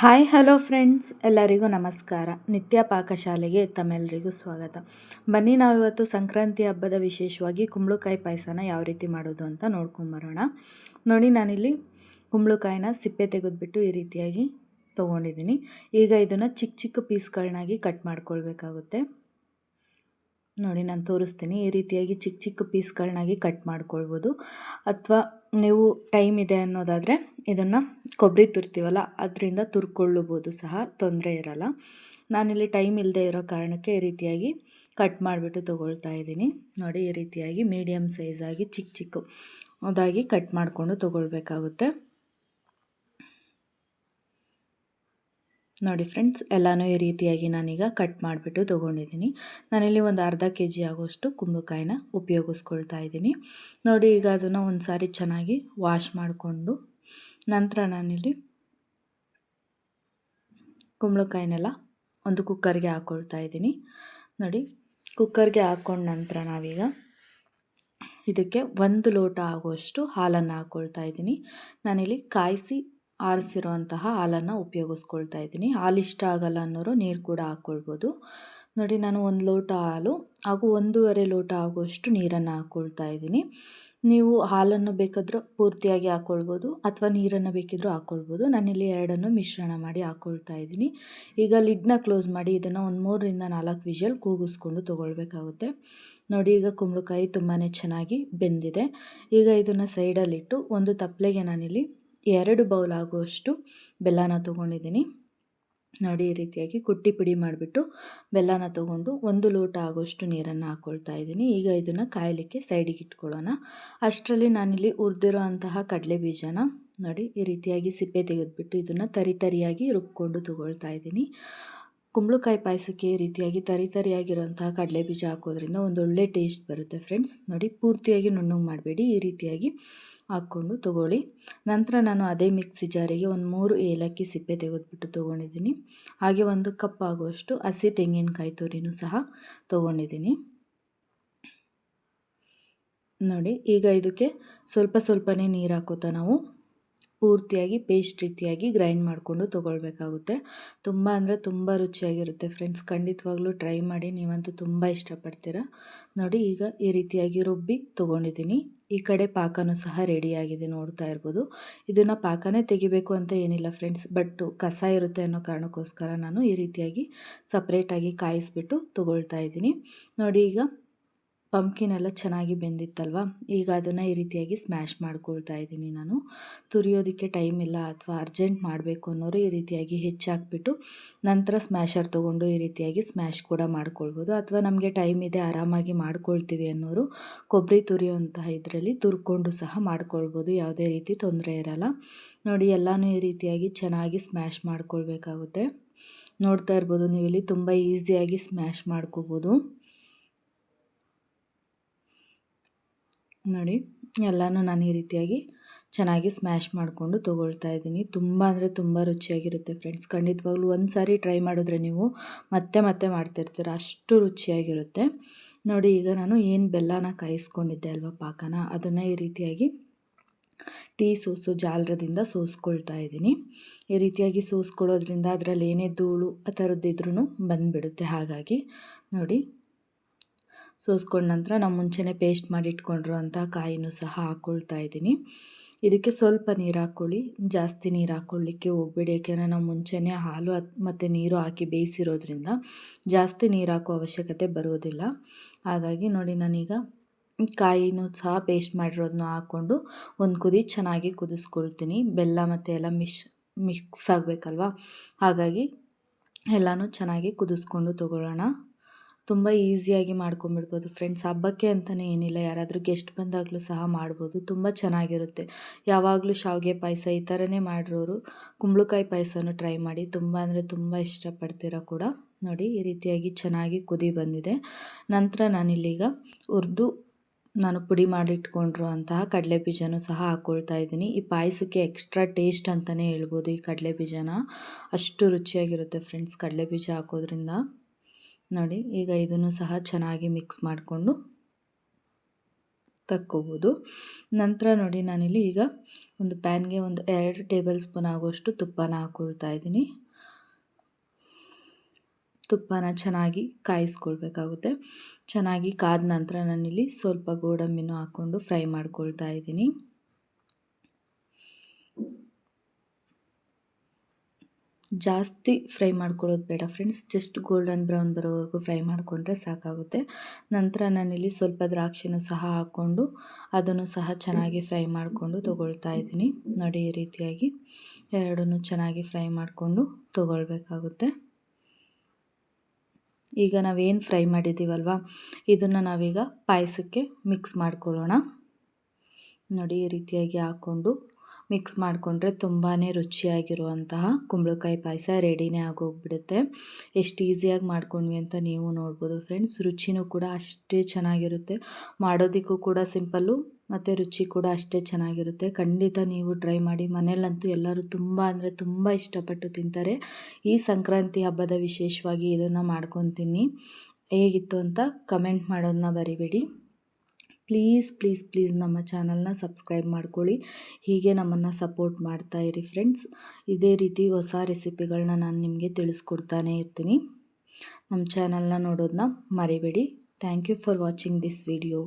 Hi, hello friends. ಎಲ್ಲರಿಗೂ ನಮಸ್ಕಾರ. ನಿತ್ಯ ಪಾಕಶಾಲೆಗೆ ತಮ್ಮೆಲ್ಲರಿಗೂ ಸ್ವಾಗತ. ಬನ್ನಿ, ನಾವಿವತ್ತು ಸಂಕ್ರಾಂತಿ ಹಬ್ಬದ ವಿಶೇಷವಾಗಿ ಕುಂಬಳಕಾಯಿ ಪಾಯಸನ ಯಾವ ರೀತಿ ಮಾಡೋದು ಅಂತ ನೋಡ್ಕೊಂಬರೋಣ. ನೋಡಿ, ನಾನಿಲ್ಲಿ ಕುಂಬಳಕಾಯಿನ ಸಿಪ್ಪೆ ತೆಗೆದುಬಿಟ್ಟು ಈ ರೀತಿಯಾಗಿ ತೊಗೊಂಡಿದ್ದೀನಿ. ಈಗ ಇದನ್ನು ಚಿಕ್ಕ ಚಿಕ್ಕ ಪೀಸ್ಗಳನ್ನಾಗಿ ಕಟ್ ಮಾಡ್ಕೊಳ್ಬೇಕಾಗುತ್ತೆ. ನೋಡಿ ನಾನು ತೋರಿಸ್ತೀನಿ. ಈ ರೀತಿಯಾಗಿ ಚಿಕ್ಕ ಚಿಕ್ಕ ಪೀಸ್ಗಳನ್ನಾಗಿ ಕಟ್ ಮಾಡ್ಕೊಳ್ಬೋದು. ಅಥವಾ ನೀವು ಟೈಮ್ ಇದೆ ಅನ್ನೋದಾದರೆ ಇದನ್ನು ಕೊಬ್ಬರಿ ತುರ್ತೀವಲ್ಲ, ಅದರಿಂದ ತುರ್ಕೊಳ್ಳಬೋದು ಸಹ, ತೊಂದರೆ ಇರಲ್ಲ. ನಾನಿಲ್ಲಿ ಟೈಮ್ ಇಲ್ಲದೆ ಇರೋ ಕಾರಣಕ್ಕೆ ಈ ರೀತಿಯಾಗಿ ಕಟ್ ಮಾಡಿಬಿಟ್ಟು ತೊಗೊಳ್ತಾ ಇದ್ದೀನಿ. ನೋಡಿ ಈ ರೀತಿಯಾಗಿ ಮೀಡಿಯಮ್ ಸೈಜಾಗಿ ಚಿಕ್ಕ ಚಿಕ್ಕ ಅದಾಗಿ ಕಟ್ ಮಾಡಿಕೊಂಡು ತೊಗೊಳ್ಬೇಕಾಗುತ್ತೆ. ನೋಡಿ ಫ್ರೆಂಡ್ಸ್, ಎಲ್ಲನೂ ಈ ರೀತಿಯಾಗಿ ನಾನೀಗ ಕಟ್ ಮಾಡಿಬಿಟ್ಟು ತೊಗೊಂಡಿದ್ದೀನಿ. ನಾನಿಲ್ಲಿ ಒಂದು ಅರ್ಧ ಕೆ ಜಿ ಆಗೋಷ್ಟು ಕುಂಬಳಕಾಯಿನ ಉಪಯೋಗಿಸ್ಕೊಳ್ತಾ ಇದ್ದೀನಿ. ನೋಡಿ, ಈಗ ಅದನ್ನು ಒಂದು ಸಾರಿ ಚೆನ್ನಾಗಿ ವಾಶ್ ಮಾಡಿಕೊಂಡು ನಂತರ ನಾನಿಲ್ಲಿ ಕುಂಬಳಕಾಯಿನೆಲ್ಲ ಒಂದು ಕುಕ್ಕರ್ಗೆ ಹಾಕ್ಕೊಳ್ತಾ ಇದ್ದೀನಿ. ನೋಡಿ, ಕುಕ್ಕರ್ಗೆ ಹಾಕ್ಕೊಂಡ ನಂತರ ನಾವೀಗ ಇದಕ್ಕೆ ಒಂದು ಲೋಟ ಆಗುವಷ್ಟು ಹಾಲನ್ನು ಹಾಕ್ಕೊಳ್ತಾ ಇದ್ದೀನಿ. ನಾನಿಲ್ಲಿ ಕಾಯಿಸಿ ಆರಿಸಿರುವಂತಹ ಹಾಲನ್ನು ಉಪಯೋಗಿಸ್ಕೊಳ್ತಾ ಇದ್ದೀನಿ. ಹಾಲು ಇಷ್ಟ ಆಗಲ್ಲ ಅನ್ನೋರು ನೀರು ಕೂಡ ಹಾಕ್ಕೊಳ್ಬೋದು. ನೋಡಿ, ನಾನು ಒಂದು ಲೋಟ ಹಾಲು ಹಾಗೂ ಒಂದೂವರೆ ಲೋಟ ಆಗುವಷ್ಟು ನೀರನ್ನು ಹಾಕ್ಕೊಳ್ತಾ ಇದ್ದೀನಿ. ನೀವು ಹಾಲನ್ನು ಬೇಕಾದರೂ ಪೂರ್ತಿಯಾಗಿ ಹಾಕ್ಕೊಳ್ಬೋದು ಅಥವಾ ನೀರನ್ನು ಬೇಕಿದ್ದರೂ ಹಾಕ್ಕೊಳ್ಬೋದು. ನಾನಿಲ್ಲಿ ಎರಡನ್ನು ಮಿಶ್ರಣ ಮಾಡಿ ಹಾಕ್ಕೊಳ್ತಾ ಇದ್ದೀನಿ. ಈಗ ಲಿಡ್ನ ಕ್ಲೋಸ್ ಮಾಡಿ ಇದನ್ನು ಒಂದು ಮೂರರಿಂದ ನಾಲ್ಕು ವಿಷಲ್ ಕೂಗಿಸ್ಕೊಂಡು ತೊಗೊಳ್ಬೇಕಾಗುತ್ತೆ. ನೋಡಿ, ಈಗ ಕುಂಬಳಕಾಯಿ ತುಂಬಾ ಚೆನ್ನಾಗಿ ಬೆಂದಿದೆ. ಈಗ ಇದನ್ನು ಸೈಡಲ್ಲಿಟ್ಟು ಒಂದು ತಪ್ಪಲೆಗೆ ನಾನಿಲ್ಲಿ ಎರಡು ಬೌಲ್ ಆಗುವಷ್ಟು ಬೆಲ್ಲನ ತೊಗೊಂಡಿದ್ದೀನಿ. ನೋಡಿ, ಈ ರೀತಿಯಾಗಿ ಕುಟ್ಟಿ ಪುಡಿ ಮಾಡಿಬಿಟ್ಟು ಬೆಲ್ಲನ ತೊಗೊಂಡು ಒಂದು ಲೋಟ ಆಗುವಷ್ಟು ನೀರನ್ನು ಹಾಕ್ಕೊಳ್ತಾ ಇದ್ದೀನಿ. ಈಗ ಇದನ್ನು ಕಾಯಲಿಕ್ಕೆ ಸೈಡಿಗೆ ಇಟ್ಕೊಳ್ಳೋಣ. ಅಷ್ಟರಲ್ಲಿ ನಾನಿಲ್ಲಿ ಹುರಿದಿರೋ ಅಂತಹ ಕಡಲೆ ಬೀಜನ ನೋಡಿ, ಈ ರೀತಿಯಾಗಿ ಸಿಪ್ಪೆ ತೆಗೆದುಬಿಟ್ಟು ಇದನ್ನು ತರಿ ತರಿಯಾಗಿ ರುಬ್ಕೊಂಡು ತೊಗೊಳ್ತಾ ಇದ್ದೀನಿ. ಕುಂಬಳಕಾಯಿ ಪಾಯಸಕ್ಕೆ ಈ ರೀತಿಯಾಗಿ ತರಿ ತರಿಯಾಗಿರುವಂತಹ ಕಡಲೆ ಬೀಜ ಹಾಕೋದ್ರಿಂದ ಒಂದು ಒಳ್ಳೆ ಟೇಸ್ಟ್ ಬರುತ್ತೆ ಫ್ರೆಂಡ್ಸ್. ನೋಡಿ, ಪೂರ್ತಿಯಾಗಿ ನುಣ್ಣಗೆ ಮಾಡಬೇಡಿ. ಈ ರೀತಿಯಾಗಿ ಹಾಕ್ಕೊಂಡು ತೊಗೊಳ್ಳಿ. ನಂತರ ನಾನು ಅದೇ ಮಿಕ್ಸಿ ಜಾರಿಗೆ ಒಂದು ಮೂರು ಏಲಕ್ಕಿ ಸಿಪ್ಪೆ ತೆಗೆದುಬಿಟ್ಟು ತೊಗೊಂಡಿದ್ದೀನಿ. ಹಾಗೆ ಒಂದು ಕಪ್ ಆಗುವಷ್ಟು ಹಸಿ ತೆಂಗಿನಕಾಯಿ ತುರಿನೂ ಸಹ ತೊಗೊಂಡಿದ್ದೀನಿ. ನೋಡಿ, ಈಗ ಇದಕ್ಕೆ ಸ್ವಲ್ಪ ಸ್ವಲ್ಪನೇ ನೀರು ಹಾಕೋತಾ ನಾವು ಪೂರ್ತಿಯಾಗಿ ಪೇಸ್ಟ್ ರೀತಿಯಾಗಿ ಗ್ರೈಂಡ್ ಮಾಡಿಕೊಂಡು ತೊಗೊಳ್ಬೇಕಾಗುತ್ತೆ. ತುಂಬ ಅಂದರೆ ತುಂಬ ರುಚಿಯಾಗಿರುತ್ತೆ ಫ್ರೆಂಡ್ಸ್ ಖಂಡಿತವಾಗ್ಲೂ ಟ್ರೈ ಮಾಡಿ ನೀವಂತೂ ತುಂಬ ಇಷ್ಟಪಡ್ತೀರ? ನೋಡಿ, ಈಗ ಈ ರೀತಿಯಾಗಿ ರುಬ್ಬಿ ತೊಗೊಂಡಿದ್ದೀನಿ. ಈ ಕಡೆ ಪಾಕನೂ ಸಹ ರೆಡಿಯಾಗಿದೆ ನೋಡ್ತಾ ಇರ್ಬೋದು. ಇದನ್ನು ಪಾಕನೇ ತೆಗಿಬೇಕು ಅಂತ ಏನಿಲ್ಲ ಫ್ರೆಂಡ್ಸ್ ಬಟ್ ಕಸ ಇರುತ್ತೆ ಅನ್ನೋ ಕಾರಣಕ್ಕೋಸ್ಕರ ನಾನು ಈ ರೀತಿಯಾಗಿ ಸಪ್ರೇಟಾಗಿ ಕಾಯಿಸ್ಬಿಟ್ಟು ತೊಗೊಳ್ತಾ ಇದ್ದೀನಿ. ನೋಡಿ, ಈಗ ಪಂಪ್ಕಿನ್ ಎಲ್ಲ ಚೆನ್ನಾಗಿ ಬೆಂದಿತ್ತಲ್ವ? ಈಗ ಅದನ್ನು ಈ ರೀತಿಯಾಗಿ ಸ್ಮ್ಯಾಶ್ ಮಾಡ್ಕೊಳ್ತಾ ಇದ್ದೀನಿ ನಾನು. ತುರಿಯೋದಕ್ಕೆ ಟೈಮ್ ಇಲ್ಲ ಅಥವಾ ಅರ್ಜೆಂಟ್ ಮಾಡಬೇಕು ಅನ್ನೋರು ಈ ರೀತಿಯಾಗಿ ಹೆಚ್ಚಾಕ್ಬಿಟ್ಟು ನಂತರ ಸ್ಮ್ಯಾಶರ್ ತೊಗೊಂಡು ಈ ರೀತಿಯಾಗಿ ಸ್ಮ್ಯಾಶ್ ಕೂಡ ಮಾಡ್ಕೊಳ್ಬೋದು. ಅಥವಾ ನಮಗೆ ಟೈಮ್ ಇದೆ, ಆರಾಮಾಗಿ ಮಾಡ್ಕೊಳ್ತೀವಿ ಅನ್ನೋರು ಕೊಬ್ಬರಿ ತುರಿಯುವಂತಹ ಇದರಲ್ಲಿ ತುರ್ಕೊಂಡು ಸಹ ಮಾಡ್ಕೊಳ್ಬೋದು. ಯಾವುದೇ ರೀತಿ ತೊಂದರೆ ಇರಲ್ಲ. ನೋಡಿ, ಎಲ್ಲನೂ ಈ ರೀತಿಯಾಗಿ ಚೆನ್ನಾಗಿ ಸ್ಮ್ಯಾಶ್ ಮಾಡ್ಕೊಳ್ಬೇಕಾಗುತ್ತೆ. ನೋಡ್ತಾ ಇರ್ಬೋದು, ನೀವು ಇಲ್ಲಿ ತುಂಬ ಈಸಿಯಾಗಿ ಸ್ಮ್ಯಾಶ್ ಮಾಡ್ಕೋಬೋದು. ನೋಡಿ, ಎಲ್ಲನೂ ನಾನು ಈ ರೀತಿಯಾಗಿ ಚೆನ್ನಾಗಿ ಸ್ಮ್ಯಾಶ್ ಮಾಡಿಕೊಂಡು ತೊಗೊಳ್ತಾ ಇದ್ದೀನಿ. ತುಂಬ ಅಂದರೆ ತುಂಬ ರುಚಿಯಾಗಿರುತ್ತೆ ಫ್ರೆಂಡ್ಸ್ ಖಂಡಿತವಾಗ್ಲೂ ಒಂದು ಸಾರಿ ಟ್ರೈ ಮಾಡಿದ್ರೆ ನೀವು ಮತ್ತೆ ಮತ್ತೆ ಮಾಡ್ತಿರ್ತೀರ. ಅಷ್ಟು ರುಚಿಯಾಗಿರುತ್ತೆ. ನೋಡಿ, ಈಗ ನಾನು ಏನು ಬೆಲ್ಲನ ಕಾಯಿಸ್ಕೊಂಡಿದ್ದೆ ಅಲ್ವಾ ಪಾಕನ, ಅದನ್ನು ಈ ರೀತಿಯಾಗಿ ಟೀ ಸೋಸು ಜಾಲರದಿಂದ ಸೋಸ್ಕೊಳ್ತಾ ಇದ್ದೀನಿ. ಈ ರೀತಿಯಾಗಿ ಸೋಸ್ಕೊಳ್ಳೋದ್ರಿಂದ ಅದರಲ್ಲಿ ಏನೇ ಧೂಳು ಆ ಥರದ್ದಿದ್ರೂ ಬಂದುಬಿಡುತ್ತೆ ಹಾಗಾಗಿ. ನೋಡಿ ಸೋಸ್ಕೊಂಡ ನಂತರ ನಾವು ಮುಂಚೆನೇ ಪೇಸ್ಟ್ ಮಾಡಿ ಇಟ್ಕೊಂಡಿರುವಂಥ ಕಾಯಿನೂ ಸಹ ಹಾಕ್ಕೊಳ್ತಾ ಇದ್ದೀನಿ. ಇದಕ್ಕೆ ಸ್ವಲ್ಪ ನೀರು ಹಾಕ್ಕೊಳ್ಳಿ. ಜಾಸ್ತಿ ನೀರು ಹಾಕ್ಕೊಳ್ಳಿಕ್ಕೆ ಹೋಗ್ಬೇಡಿ. ಯಾಕೆಂದರೆ ನಾವು ಮುಂಚೆನೆ ಹಾಲು ಮತ್ತು ನೀರು ಹಾಕಿ ಬೇಯಿಸಿರೋದ್ರಿಂದ ಜಾಸ್ತಿ ನೀರು ಹಾಕೋ ಅವಶ್ಯಕತೆ ಬರೋದಿಲ್ಲ. ಹಾಗಾಗಿ ನೋಡಿ ನಾನೀಗ ಕಾಯಿನೂ ಸಹ ಪೇಸ್ಟ್ ಮಾಡಿರೋದನ್ನ ಹಾಕ್ಕೊಂಡು ಒಂದು ಕುದಿ ಚೆನ್ನಾಗಿ ಕುದಿಸ್ಕೊಳ್ತೀನಿ. ಬೆಲ್ಲ ಮತ್ತು ಎಲ್ಲ ಮಿಶ್, ಮಿಕ್ಸ್ ಆಗಬೇಕಲ್ವ? ಹಾಗಾಗಿ ಎಲ್ಲನೂ ಚೆನ್ನಾಗಿ ಕುದಿಸ್ಕೊಂಡು ತೊಗೊಳ್ಳೋಣ. ತುಂಬ ಈಸಿಯಾಗಿ ಮಾಡ್ಕೊಂಬಿಡ್ಬೋದು ಫ್ರೆಂಡ್ಸ್ ಹಬ್ಬಕ್ಕೆ ಅಂತಲೇ ಏನಿಲ್ಲ, ಯಾರಾದರೂ ಗೆಸ್ಟ್ ಬಂದಾಗಲೂ ಸಹ ಮಾಡ್ಬೋದು. ತುಂಬ ಚೆನ್ನಾಗಿರುತ್ತೆ. ಯಾವಾಗಲೂ ಶಾವಿಗೆ ಪಾಯಸ ಈ ಥರನೇ ಮಾಡಿರೋರು. ಕುಂಬಳಕಾಯಿ ಪಾಯಸನೂ ಟ್ರೈ ಮಾಡಿ. ತುಂಬ ಅಂದರೆ ತುಂಬ ಇಷ್ಟಪಡ್ತೀರ ಕೂಡ. ನೋಡಿ, ಈ ರೀತಿಯಾಗಿ ಚೆನ್ನಾಗಿ ಕುದಿ ಬಂದಿದೆ. ನಂತರ ನಾನಿಲ್ಲೀಗ ಹುರಿದು ನಾನು ಪುಡಿ ಮಾಡಿಟ್ಕೊಂಡಿರೋ ಅಂತಹ ಕಡಲೆ ಬೀಜನೂ ಸಹ ಹಾಕ್ಕೊಳ್ತಾ ಇದ್ದೀನಿ. ಈ ಪಾಯಸಕ್ಕೆ ಎಕ್ಸ್ಟ್ರಾ ಟೇಸ್ಟ್ ಅಂತಲೇ ಹೇಳ್ಬೋದು ಈ ಕಡಲೆ ಬೀಜನ. ಅಷ್ಟು ರುಚಿಯಾಗಿರುತ್ತೆ ಫ್ರೆಂಡ್ಸ್ ಕಡಲೆ ಬೀಜ ಹಾಕೋದ್ರಿಂದ. ನೋಡಿ, ಈಗ ಇದನ್ನು ಸಹ ಚೆನ್ನಾಗಿ ಮಿಕ್ಸ್ ಮಾಡಿಕೊಂಡು ತಕ್ಕೋಬೋದು. ನಂತರ ನೋಡಿ, ನಾನಿಲ್ಲಿ ಈಗ ಒಂದು ಪ್ಯಾನ್ಗೆ ಒಂದು ಎರಡು ಟೇಬಲ್ ಸ್ಪೂನ್ ಆಗುವಷ್ಟು ತುಪ್ಪನ ಹಾಕ್ಕೊಳ್ತಾ ಇದ್ದೀನಿ. ತುಪ್ಪನ ಚೆನ್ನಾಗಿ ಕಾಯಿಸ್ಕೊಳ್ಬೇಕಾಗುತ್ತೆ. ಚೆನ್ನಾಗಿ ಕಾದ ನಂತರ ನಾನಿಲ್ಲಿ ಸ್ವಲ್ಪ ಗೋಡಂಬಿನೂ ಹಾಕ್ಕೊಂಡು ಫ್ರೈ ಮಾಡ್ಕೊಳ್ತಾ ಇದ್ದೀನಿ. ಜಾಸ್ತಿ ಫ್ರೈ ಮಾಡ್ಕೊಳ್ಳೋದು ಬೇಡ ಫ್ರೆಂಡ್ಸ್. ಜಸ್ಟ್ ಗೋಲ್ಡನ್ ಬ್ರೌನ್ ಬರೋವರೆಗೂ ಫ್ರೈ ಮಾಡಿಕೊಂಡ್ರೆ ಸಾಕಾಗುತ್ತೆ. ನಂತರ ನಾನಿಲ್ಲಿ ಸ್ವಲ್ಪ ದ್ರಾಕ್ಷಿನೂ ಸಹ ಹಾಕ್ಕೊಂಡು ಅದನ್ನು ಸಹ ಚೆನ್ನಾಗಿ ಫ್ರೈ ಮಾಡಿಕೊಂಡು ತೊಗೊಳ್ತಾ ಇದ್ದೀನಿ. ನೋಡಿ ಈ ರೀತಿಯಾಗಿ ಎರಡನ್ನೂ ಚೆನ್ನಾಗಿ ಫ್ರೈ ಮಾಡಿಕೊಂಡು ತೊಗೊಳ್ಬೇಕಾಗುತ್ತೆ. ಈಗ ನಾವೇನು ಫ್ರೈ ಮಾಡಿದ್ದೀವಲ್ವ? ಇದನ್ನು ನಾವೀಗ ಪಾಯಸಕ್ಕೆ ಮಿಕ್ಸ್ ಮಾಡ್ಕೊಳ್ಳೋಣ. ನೋಡಿ ಈ ರೀತಿಯಾಗಿ ಹಾಕ್ಕೊಂಡು ಮಿಕ್ಸ್ ಮಾಡಿಕೊಂಡ್ರೆ ತುಂಬಾ ರುಚಿಯಾಗಿರುವಂತಹ ಕುಂಬಳಕಾಯಿ ಪಾಯಸ ರೆಡಿನೇ ಆಗೋಗ್ಬಿಡುತ್ತೆ. ಎಷ್ಟು ಈಸಿಯಾಗಿ ಮಾಡ್ಕೊಂಡ್ವಿ ಅಂತ ನೀವು ನೋಡ್ಬೋದು ಫ್ರೆಂಡ್ಸ್. ರುಚಿನೂ ಕೂಡ ಅಷ್ಟೇ ಚೆನ್ನಾಗಿರುತ್ತೆ. ಮಾಡೋದಕ್ಕೂ ಕೂಡ ಸಿಂಪಲ್ಲು, ಮತ್ತು ರುಚಿ ಕೂಡ ಅಷ್ಟೇ ಚೆನ್ನಾಗಿರುತ್ತೆ. ಖಂಡಿತ ನೀವು ಟ್ರೈ ಮಾಡಿ. ಮನೇಲಂತೂ ಎಲ್ಲರೂ ತುಂಬ ಅಂದರೆ ತುಂಬ ಇಷ್ಟಪಟ್ಟು ತಿಂತಾರೆ. ಈ ಸಂಕ್ರಾಂತಿ ಹಬ್ಬದ ವಿಶೇಷವಾಗಿ ಇದನ್ನು ಮಾಡ್ಕೊತೀನಿ. ಹೇಗಿತ್ತು ಅಂತ ಕಮೆಂಟ್ ಮಾಡೋದನ್ನ ಬರಿಬೇಡಿ. ಪ್ಲೀಸ್ ಪ್ಲೀಸ್ ಪ್ಲೀಸ್ ನಮ್ಮ ಚಾನಲ್ನ ಸಬ್ಸ್ಕ್ರೈಬ್ ಮಾಡ್ಕೊಳ್ಳಿ. ಹೀಗೆ ನಮ್ಮನ್ನು ಸಪೋರ್ಟ್ ಮಾಡ್ತಾ ಇರಿ ಫ್ರೆಂಡ್ಸ್ ಇದೇ ರೀತಿ ಹೊಸ ರೆಸಿಪಿಗಳನ್ನ ನಾನು ನಿಮಗೆ ತಿಳಿಸ್ಕೊಡ್ತಾನೆ ಇರ್ತೀನಿ. ನಮ್ಮ ಚಾನಲ್ನ ನೋಡೋದನ್ನ ಮರಿಬೇಡಿ. Thank you for watching this video